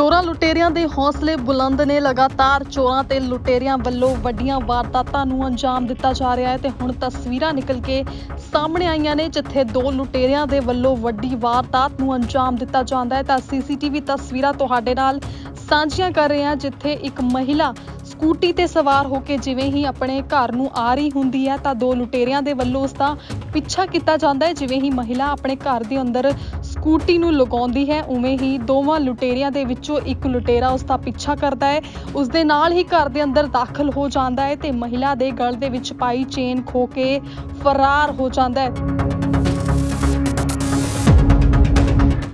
ਚੋਰਾਂ ਲੁਟੇਰਿਆਂ ਦੇ ਹੌਸਲੇ ਬੁਲੰਦ ਨੇ ਲਗਾਤਾਰ ਚੋਰਾਂ ਤੇ ਲੁਟੇਰਿਆਂ ਵੱਲੋਂ ਵੱਡੀਆਂ ਵਾਰਦਾਤਾਂ ਨੂੰ ਅੰਜਾਮ ਦਿੱਤਾ ਜਾ ਰਿਹਾ ਹੈ ਤੇ ਹੁਣ ਤਸਵੀਰਾਂ ਨਿਕਲ ਕੇ ਸਾਹਮਣੇ ਆਈਆਂ ਨੇ, ਜਿੱਥੇ ਦੋ ਲੁਟੇਰਿਆਂ ਦੇ ਵੱਲੋਂ ਵੱਡੀ ਵਾਰਦਾਤ ਨੂੰ ਅੰਜਾਮ ਦਿੱਤਾ ਜਾਂਦਾ ਹੈ। ਤਾਂ ਸੀਸੀਟੀਵੀ ਤਸਵੀਰਾਂ ਤੁਹਾਡੇ ਨਾਲ ਸਾਂਝੀਆਂ ਕਰ ਰਹੇ ਹਾਂ, ਜਿੱਥੇ ਇੱਕ ਮਹਿਲਾ ਸਕੂਟੀ ਤੇ ਸਵਾਰ ਹੋ ਕੇ ਜਿਵੇਂ ਹੀ ਆਪਣੇ ਘਰ ਨੂੰ ਆ ਰਹੀ ਹੁੰਦੀ ਹੈ, ਤਾਂ ਦੋ ਲੁਟੇਰਿਆਂ ਦੇ ਵੱਲੋਂ ਉਸ ਦਾ ਪਿੱਛਾ ਕੀਤਾ ਜਾਂਦਾ ਹੈ। ਜਿਵੇਂ ਹੀ ਮਹਿਲਾ ਆਪਣੇ ਘਰ ਦੇ ਅੰਦਰ ਸਕੂਟੀ ਨੂੰ ਲਗਾਉਂਦੀ ਹੈ, ਉਵੇਂ ਹੀ ਦੋਵਾਂ ਲੁਟੇਰਿਆਂ ਦੇ ਵਿੱਚੋਂ ਇੱਕ ਲੁਟੇਰਾ ਉਸ ਦਾ ਪਿੱਛਾ ਕਰਦਾ ਹੈ। ਉਸ ਦੇ ਨਾਲ ਹੀ ਘਰ ਦੇ ਅੰਦਰ ਦਾਖਲ ਹੋ ਜਾਂਦਾ ਹੈ ਤੇ ਮਹਿਲਾ ਦੇ ਗਲ ਦੇ ਵਿੱਚ ਪਾਈ ਚੇਨ ਖੋ ਕੇ ਫਰਾਰ ਹੋ ਜਾਂਦਾ ਹੈ।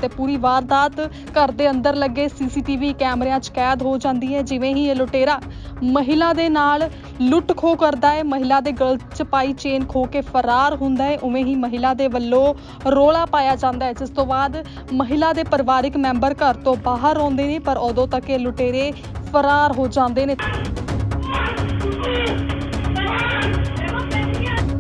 ਤੇ ਪੂਰੀ ਵਾਰਦਾਤ ਘਰ ਦੇ ਅੰਦਰ ਲੱਗੇ ਸੀਸੀਟੀਵੀ ਕੈਮਰਿਆਂ 'ਚ ਕੈਦ ਹੋ ਜਾਂਦੀ ਹੈ, ਜਿਵੇਂ ਹੀ ਇਹ ਲੁਟੇਰਾ ਮਹਿਲਾ ਦੇ ਨਾਲ ਲੁੱਟ ਖੋ ਕਰਦਾ ਹੈ। ਮਹਿਲਾ ਦੇ ਗਲ 'ਚ ਪਾਈ ਚੇਨ ਖੋ ਕੇ ਫਰਾਰ ਹੁੰਦਾ ਹੈ। ਉਵੇਂ ਹੀ ਮਹਿਲਾ ਦੇ ਵੱਲੋਂ ਰੋਲਾ ਪਾਇਆ ਜਾਂਦਾ ਹੈ। ਜਿਸ ਤੋਂ ਬਾਅਦ ਮਹਿਲਾ ਦੇ ਪਰਿਵਾਰਿਕ ਮੈਂਬਰ ਘਰ ਤੋਂ ਬਾਹਰ ਆਉਂਦੇ ਨੇ, ਪਰ ਉਦੋਂ ਤੱਕ ਇਹ ਲੁਟੇਰੇ ਫਰਾਰ ਹੋ ਜਾਂਦੇ ਨੇ।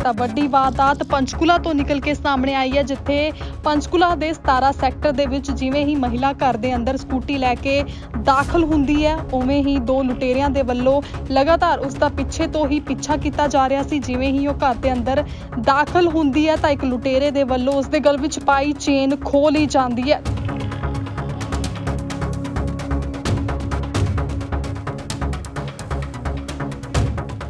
ਤਾਂ ਵੱਡੀ ਵਾਰਦਾਤ ਪੰਚਕੂਲਾ ਤੋਂ ਨਿਕਲ ਕੇ ਸਾਹਮਣੇ ਆਈ ਹੈ, ਜਿੱਥੇ ਪੰਚਕੂਲਾ ਦੇ 17 ਸੈਕਟਰ ਦੇ ਵਿੱਚ ਜਿਵੇਂ ਹੀ ਮਹਿਲਾ ਘਰ ਦੇ ਅੰਦਰ ਸਕੂਟੀ ਲੈ ਕੇ ਦਾਖਲ ਹੁੰਦੀ ਹੈ, ਉਵੇਂ ਹੀ ਦੋ ਲੁਟੇਰਿਆਂ ਦੇ ਵੱਲੋਂ ਲਗਾਤਾਰ ਉਸ ਦਾ ਪਿੱਛੇ ਤੋਂ ਹੀ ਪਿੱਛਾ ਕੀਤਾ ਜਾ ਰਿਹਾ ਸੀ, ਜਿਵੇਂ ਹੀ ਉਹ ਘਰ ਦੇ ਅੰਦਰ ਦਾਖਲ ਹੁੰਦੀ ਹੈ, ਤਾਂ ਇੱਕ ਲੁਟੇਰੇ ਦੇ ਵੱਲੋਂ ਉਸ ਦੇ ਗਲ ਵਿੱਚ ਪਾਈ ਚੇਨ ਖੋਹ ਲਈ ਜਾਂਦੀ ਹੈ।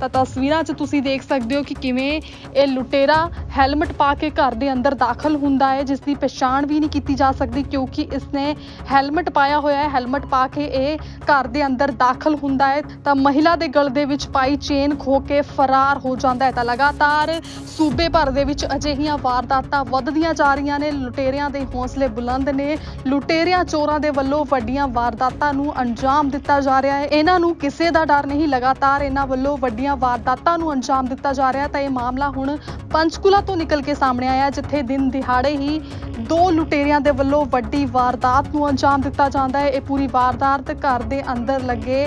ਤਾਂ ਤਸਵੀਰਾਂ 'ਚ ਤੁਸੀਂ ਦੇਖ ਸਕਦੇ ਹੋ ਕਿ ਕਿਵੇਂ ਇਹ ਲੁਟੇਰਾ ਹੈਲਮਟ ਪਾ ਕੇ ਘਰ ਦੇ ਅੰਦਰ ਦਾਖਲ ਹੁੰਦਾ ਹੈ, ਜਿਸ ਦੀ ਪਛਾਣ ਵੀ ਨਹੀਂ ਕੀਤੀ ਜਾ ਸਕਦੀ ਕਿਉਂਕਿ ਇਸਨੇ ਹੈਲਮਟ ਪਾਇਆ ਹੋਇਆ ਹੈ, ਹੈਲਮਟ ਪਾ ਕੇ ਇਹ ਘਰ ਦੇ ਅੰਦਰ ਦਾਖਲ ਹੁੰਦਾ ਹੈ। ਤਾਂ ਮਹਿਲਾ ਦੇ ਗਲ ਦੇ ਵਿੱਚ ਪਾਈ ਚੇਨ ਖੋ ਕੇ ਫਰਾਰ ਹੋ ਜਾਂਦਾ ਹੈ। ਤਾਂ ਲਗਾਤਾਰ ਸੂਬੇ ਭਰ ਦੇ ਵਿੱਚ ਅਜਿਹੀਆਂ ਵਾਰਦਾਤਾਂ ਵੱਧਦੀਆਂ ਜਾ ਰਹੀਆਂ ਨੇ। ਲੁਟੇਰਿਆਂ ਦੇ ਹੌਸਲੇ ਬੁਲੰਦ ਨੇ। ਲੁਟੇਰਿਆਂ ਚੋਰਾਂ ਦੇ ਵੱਲੋਂ ਵੱਡੀਆਂ ਵਾਰਦਾਤਾਂ ਨੂੰ ਅੰਜਾਮ ਦਿੱਤਾ ਜਾ ਰਿਹਾ ਹੈ। ਇਹਨਾਂ ਨੂੰ ਕਿਸੇ ਦਾ ਡਰ ਨਹੀਂ। ਲਗਾਤਾਰ ਇਹਨਾਂ ਵੱਲੋਂ ਵੱਡੀਆਂ ਵਾਰਦਾਤਾਂ ਨੂੰ ਅੰਜਾਮ ਦਿੱਤਾ ਜਾ ਰਿਹਾ ਤਾਂ ਇਹ ਮਾਮਲਾ ਹੁਣ ਪੰਚਕੂਲਾ ਤੋਂ ਨਿਕਲ ਕੇ ਸਾਹਮਣੇ ਆਇਆ ਜਿੱਥੇ ਦਿਨ ਦਿਹਾੜੇ ਹੀ ਦੋ ਲੁਟੇਰਿਆਂ ਦੇ ਵੱਲੋਂ ਵੱਡੀ ਵਾਰਦਾਤ ਨੂੰ ਅੰਜਾਮ ਦਿੱਤਾ ਜਾਂਦਾ ਹੈ। ਇਹ ਪੂਰੀ ਵਾਰਦਾਤ ਘਰ ਦੇ ਅੰਦਰ ਲੱਗੇ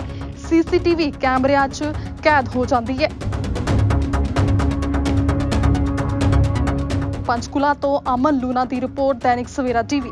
ਸੀਸੀਟੀਵੀ ਕੈਮਰਿਆਂ 'ਚ ਕੈਦ ਹੋ ਜਾਂਦੀ ਹੈ। ਪੰਚਕੁਲਾ ਤੋਂ ਅਮਨ ਲੂਨਾ ਦੀ ਰਿਪੋਰਟ, ਦੈਨਿਕ ਸਵੇਰਾ ਟੀਵੀ।